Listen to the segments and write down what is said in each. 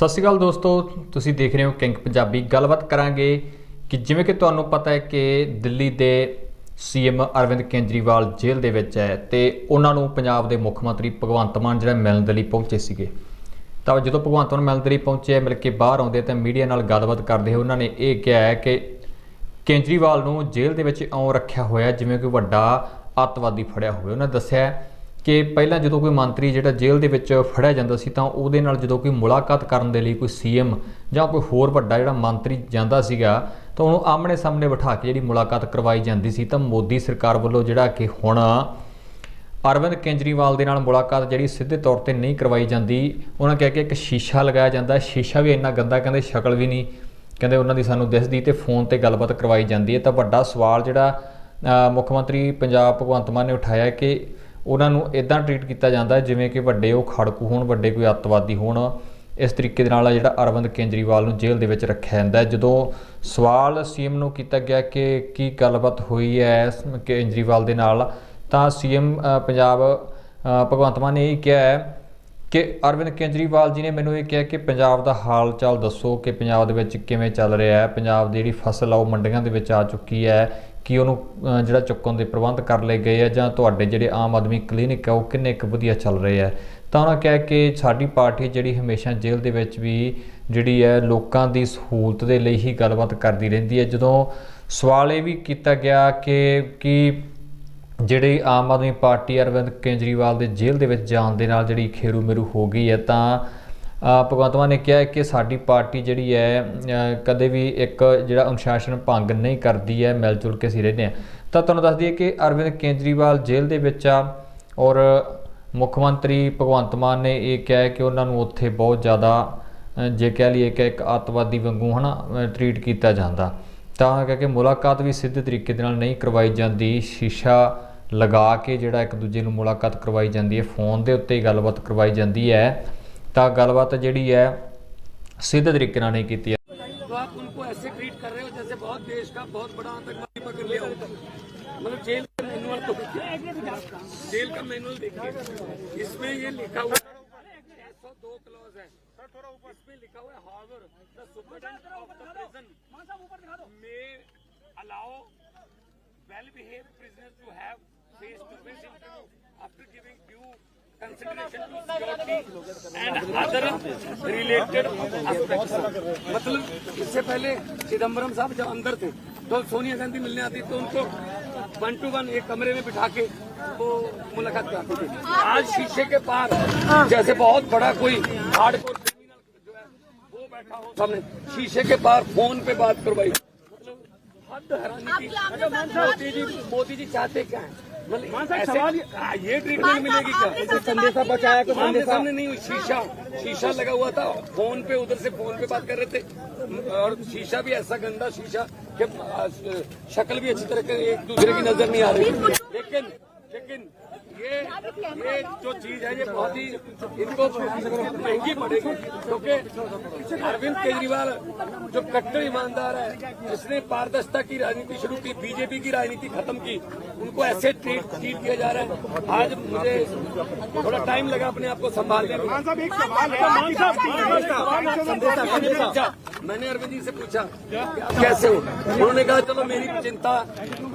ਸਤਿ ਸ਼੍ਰੀ ਅਕਾਲ ਦੋਸਤੋ ਤੁਸੀਂ ਦੇਖ ਰਹੇ ਹੋ ਕਿੰਗ ਪੰਜਾਬੀ ਗੱਲਬਾਤ ਕਰਾਂਗੇ ਕਿ ਜਿਵੇਂ ਕਿ ਤੁਹਾਨੂੰ ਪਤਾ ਹੈ ਕਿ ਦਿੱਲੀ ਦੇ ਸੀਐਮ ਅਰਵਿੰਦ ਕੇਂਜਰੀਵਾਲ ਜੇਲ੍ਹ ਦੇ ਵਿੱਚ ਹੈ ਤੇ ਉਹਨਾਂ ਨੂੰ ਪੰਜਾਬ ਦੇ ਮੁੱਖ ਮੰਤਰੀ ਭਗਵੰਤ ਮਾਨ ਜਿਹੜਾ ਮਿਲਣ ਦੇ ਲਈ ਪਹੁੰਚੇ ਸੀਗੇ ਤਾਂ ਜਦੋਂ ਭਗਵੰਤ ਮਾਨ ਮਿਲਣ ਦੇ ਲਈ ਪਹੁੰਚੇ ਮਿਲ ਕੇ ਬਾਹਰ ਆਉਂਦੇ ਤਾਂ ਮੀਡੀਆ ਨਾਲ ਗੱਲਬਾਤ ਕਰਦੇ ਹੋ ਉਹਨਾਂ ਨੇ ਇਹ ਕਿਹਾ ਹੈ ਕਿ ਕੇਂਜਰੀਵਾਲ ਨੂੰ ਜੇਲ੍ਹ ਦੇ ਵਿੱਚ ਇਉਂ ਰੱਖਿਆ ਹੋਇਆ ਜਿਵੇਂ ਕੋਈ ਵੱਡਾ ਅੱਤਵਾਦੀ ਫੜਿਆ ਹੋਵੇ ਉਹਨਾਂ ਦੱਸਿਆ ਕਿ ਪਹਿਲਾਂ ਜਦੋਂ ਕੋਈ ਮੰਤਰੀ ਜਿਹੜਾ ਜੇਲ੍ਹ ਦੇ ਵਿੱਚ ਫੜਿਆ ਜਾਂਦਾ ਸੀ ਤਾਂ ਉਹਦੇ ਨਾਲ ਜਦੋਂ ਕੋਈ ਮੁਲਾਕਾਤ ਕਰਨ ਦੇ ਲਈ ਕੋਈ ਸੀਐਮ ਜਾਂ ਕੋਈ ਹੋਰ ਵੱਡਾ ਜਿਹੜਾ ਮੰਤਰੀ ਜਾਂਦਾ ਸੀਗਾ ਤਾਂ ਉਹਨੂੰ ਆਮਣੇ ਸਾਹਮਣੇ ਬਿਠਾ ਕੇ ਜਿਹੜੀ ਮੁਲਾਕਾਤ ਕਰਵਾਈ ਜਾਂਦੀ ਸੀ ਤਾਂ ਮੋਦੀ ਸਰਕਾਰ ਵੱਲੋਂ ਜਿਹੜਾ ਕਿ ਹੁਣ ਅਰਵਿੰਦ ਕੇਂਜਰੀਵਾਲ ਦੇ ਨਾਲ ਮੁਲਾਕਾਤ ਜਿਹੜੀ ਸਿੱਧੇ ਤੌਰ ਤੇ ਨਹੀਂ ਕਰਵਾਈ ਜਾਂਦੀ ਉਹਨਾਂ ਕਹਿ ਕੇ ਇੱਕ ਸ਼ੀਸ਼ਾ ਲਗਾਇਆ ਜਾਂਦਾ ਸ਼ੀਸ਼ਾ ਵੀ ਇੰਨਾ ਗੰਦਾ ਕਹਿੰਦੇ ਸ਼ਕਲ ਵੀ ਨਹੀਂ ਕਹਿੰਦੇ ਉਹਨਾਂ ਦੀ ਸਾਨੂੰ ਦਿਸਦੀ ਤੇ ਫੋਨ ਤੇ ਗੱਲਬਾਤ ਕਰਵਾਈ ਜਾਂਦੀ ਹੈ ਤਾਂ ਵੱਡਾ ਸਵਾਲ ਜਿਹੜਾ ਮੁੱਖ ਮੰਤਰੀ ਪੰਜਾਬ ਭਗਵੰਤ ਮਾਨ ਨੇ ਉਠਾਇਆ ਕਿ ਉਹਨਾਂ ਨੂੰ ਇਦਾਂ ਟ੍ਰੀਟ ਕੀਤਾ ਜਾਂਦਾ ਜਿਵੇਂ ਕਿ ਵੱਡੇ ਉਹ ਖੜਕੂ ਹੋਣ ਵੱਡੇ ਕੋਈ ਅੱਤਵਾਦੀ ਹੋਣ ਇਸ ਤਰੀਕੇ ਦੇ ਨਾਲ ਆ ਜਿਹੜਾ ਅਰਵਿੰਦ ਕੇਂਜਰੀਵਾਲ ਨੂੰ ਜੇਲ੍ਹ ਦੇ ਵਿੱਚ ਰੱਖਿਆ ਜਾਂਦਾ ਜਦੋਂ ਸਵਾਲ ਸੀਐਮ ਨੂੰ ਕੀਤਾ ਗਿਆ ਕਿ ਕੀ ਗੱਲਬਾਤ ਹੋਈ ਹੈ ਕੇਂਜਰੀਵਾਲ ਦੇ ਨਾਲ ਤਾਂ ਸੀਐਮ ਪੰਜਾਬ ਭਗਵੰਤ ਮਾਨ ਨੇ ਇਹ ਕਿਹਾ ਹੈ ਕਿ ਅਰਵਿੰਦ ਕੇਂਜਰੀਵਾਲ ਜੀ ਨੇ ਮੈਨੂੰ ਇਹ ਕਿਹਾ ਕਿ ਪੰਜਾਬ ਦਾ ਹਾਲ ਚਾਲ ਦੱਸੋ ਕਿ ਪੰਜਾਬ ਦੇ ਵਿੱਚ ਕਿਵੇਂ ਚੱਲ ਰਿਹਾ ਹੈ ਪੰਜਾਬ ਦੀ ਜਿਹੜੀ ਫਸਲ ਆ ਉਹ ਮੰਡੀਆਂ ਦੇ ਵਿੱਚ ਆ ਚੁੱਕੀ ਹੈ ਕਿ ਉਹਨੂੰ ਜਿਹੜਾ ਚੁੱਕਣ ਦੇ ਪ੍ਰਬੰਧ ਕਰ ਲਏ ਗਏ ਆ ਜਾਂ ਤੁਹਾਡੇ ਜਿਹੜੇ ਆਮ ਆਦਮੀ ਕਲੀਨਿਕ ਆ ਉਹ ਕਿੰਨੇ ਕੁ ਵਧੀਆ ਚੱਲ ਰਹੇ ਆ ਤਾਂ ਉਹਨਾਂ ਕਹਿ ਕੇ ਸਾਡੀ ਪਾਰਟੀ ਜਿਹੜੀ ਹਮੇਸ਼ਾ ਜੇਲ੍ਹ ਦੇ ਵਿੱਚ ਵੀ ਜਿਹੜੀ ਹੈ ਲੋਕਾਂ ਦੀ ਸਹੂਲਤ ਦੇ ਲਈ ਹੀ ਗੱਲਬਾਤ ਕਰਦੀ ਰਹਿੰਦੀ ਹੈ ਜਦੋਂ ਸਵਾਲ ਇਹ ਵੀ ਕੀਤਾ ਗਿਆ ਕਿ ਕੀ ਜਿਹੜੇ ਆਮ ਆਦਮੀ ਪਾਰਟੀ ਅਰਵਿੰਦ ਕੇਜਰੀਵਾਲ ਦੇ ਜੇਲ੍ਹ ਦੇ ਵਿੱਚ ਜਾਣ ਦੇ ਨਾਲ ਜਿਹੜੀ ਖੇਰੂ ਮੇਰੂ ਹੋ ਗਈ ਹੈ ਤਾਂ ਭਗਵੰਤ ਮਾਨ ਨੇ ਕਿਹਾ ਕਿ ਸਾਡੀ ਪਾਰਟੀ ਜਿਹੜੀ ਹੈ ਕਦੇ ਵੀ ਇੱਕ ਜਿਹੜਾ ਅਨੁਸ਼ਾਸਨ ਭੰਗ ਨਹੀਂ ਕਰਦੀ ਹੈ ਮਿਲ ਜੁਲ ਕੇ ਸੀ ਰਹਿੰਦੇ ਆ ਤਾਂ ਤੁਹਾਨੂੰ ਦੱਸ ਦਈਏ ਕਿ ਅਰਵਿੰਦ ਕੇਂਦਰੀਵਾਲ ਜੇਲ੍ਹ ਦੇ ਵਿੱਚ ਆ ਔਰ ਮੁੱਖ ਮੰਤਰੀ ਭਗਵੰਤ ਮਾਨ ਨੇ ਇਹ ਕਿਹਾ ਕਿ ਉਹਨਾਂ ਨੂੰ ਉੱਥੇ ਬਹੁਤ ਜ਼ਿਆਦਾ ਜੇ ਕਹਿ ਲਈਏ ਕਿ ਇੱਕ ਆਤਵਾਦੀ ਵਾਂਗੂ ਹਨਾ ਟ੍ਰੀਟ ਕੀਤਾ ਜਾਂਦਾ ਤਾਂ ਕੇ ਮੁਲਾਕਾਤ ਵੀ ਸਿੱਧੇ ਤਰੀਕੇ ਦੇ ਨਾਲ ਨਹੀਂ ਕਰਵਾਈ ਜਾਂਦੀ ਸ਼ੀਸ਼ਾ ਲਗਾ ਕੇ ਜਿਹੜਾ ਇੱਕ ਦੂਜੇ ਨੂੰ ਮੁਲਾਕਾਤ ਕਰਵਾਈ ਜਾਂਦੀ ਹੈ ਫੋਨ ਦੇ ਉੱਤੇ ਹੀ ਗੱਲਬਾਤ ਕਰਵਾਈ ਜਾਂਦੀ ਹੈ ਤਾਂ ਗੱਲਬਾਤ ਜਿਹੜੀ ਹੈ ਸਿੱਧੇ ਤਰੀਕੇ ਨਾਲ ਨਹੀਂ ਕੀਤੀ तो आप उनको ऐसे ट्रीट कर रहे हो जैसे बहुत देश का बहुत बड़ा आतंकवादी पकड़ लिया हो मतलब जेल का मैनुअल तो जेल का मैनुअल देखिए इसमें ये लिखा हुआ सौ दो क्लॉज है इसमें लिखा हुआ है however the superintendent of the prison may allow well behave prisoners to have face to face interview after giving due related मतलब इससे पहले चिदम्बरम साहब जब अंदर थे तो सोनिया गांधी मिलने आती तो उनको वन टू वन एक कमरे में बिठा के वो मुलाकात कराते थे आज शीशे के पार जैसे बहुत बड़ा कोई हार्ड कोर जो है वो बैठा हो सामने शीशे के पार फोन पे बात करवाई मतलब हद हैरानी की अच्छा, मोदी जी मोदी जी चाहते क्या है मतलब ये ट्रीटमेंट मिलेगी क्या संदेशा बचाया तो सामने सामने नहीं हुई शीशा शीशा लगा हुआ था फोन पे उधर से फोन पे बात कर रहे थे और शीशा भी ऐसा गंदा शीशा कि शक्ल भी अच्छी तरह एक दूसरे की नजर नहीं आ रही लेकिन लेकिन ये ये जो चीज है ये बहुत ही इनको महंगी पड़ेगी क्योंकि अरविंद केजरीवाल जो कट्टर ईमानदार है जिसने पारदर्शिता की राजनीति शुरू की बीजेपी की राजनीति खत्म की उनको ऐसे ट्रीट ट्रीट किया जा रहा है आज मुझे थोड़ा टाइम लगा अपने आप को संभालने में मैंने अरविंद जी से पूछा कैसे हो उन्होंने कहा चलो मेरी चिंता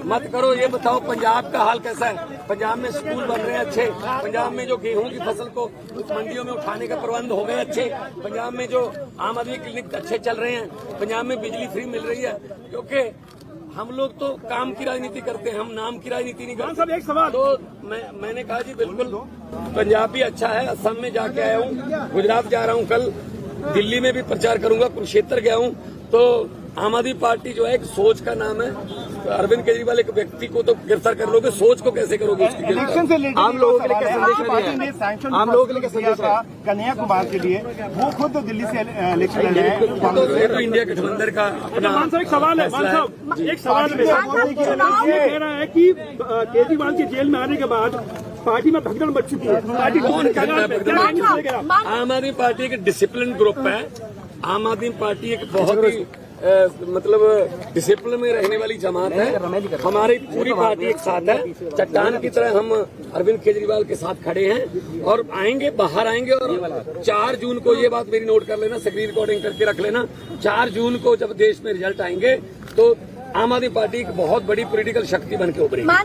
मत करो ये बताओ पंजाब का हाल कैसा है पंजाब में स्कूल बन रहे हैं अच्छे पंजाब में जो गेहूं की फसल को मंडियों में उठाने का प्रबंध हो गए अच्छे पंजाब में जो आम आदमी क्लिनिक अच्छे चल रहे हैं पंजाब में बिजली फ्री मिल रही है क्योंकि हम लोग तो काम की राजनीति करते हैं हम नाम की राजनीति नहीं करते हाँ, सब एक सवाल तो मैं मैंने कहा जी बिल्कुल पंजाब भी अच्छा है असम में जाके आया हूँ गुजरात जा रहा हूँ कल दिल्ली में भी प्रचार करूंगा कुरुक्षेत्र गया हूँ तो आम आदमी पार्टी जो है एक सोच का नाम है अरविंद केजरीवाल एक व्यक्ति को तो गिरफ्तार कर लोगे सोच को कैसे करोगे उसकी आम लोगों के लिए क्या संदेश आम लोगों के लिए क्या संदेश कुमार के लिए वो खुद तो दिल्ली से इलेक्शन लड़ रहे हैं तो इंडिया गठबंधन का अपना अच्छा, एक सवाल है एक सवाल कह रहा है कि केजरीवाल के जेल में आने के बाद पार्टी में भगदड़ बच चुकी है पार्टी कौन आम आदमी पार्टी एक डिसिप्लिन ग्रुप है आम आदमी पार्टी एक बहुत ही मतलब डिसिप्लिन में रहने वाली जमात है हमारी पूरी तो पार्टी एक साथ है चट्टान की तरह हम अरविंद केजरीवाल के साथ खड़े हैं और आएंगे बाहर आएंगे और चार जून को ये बात मेरी नोट कर लेना स्क्रीन रिकॉर्डिंग करके रख लेना चार जून को जब देश में रिजल्ट आएंगे तो आम आदमी पार्टी एक बहुत बड़ी पोलिटिकल शक्ति बनकर उभरेगी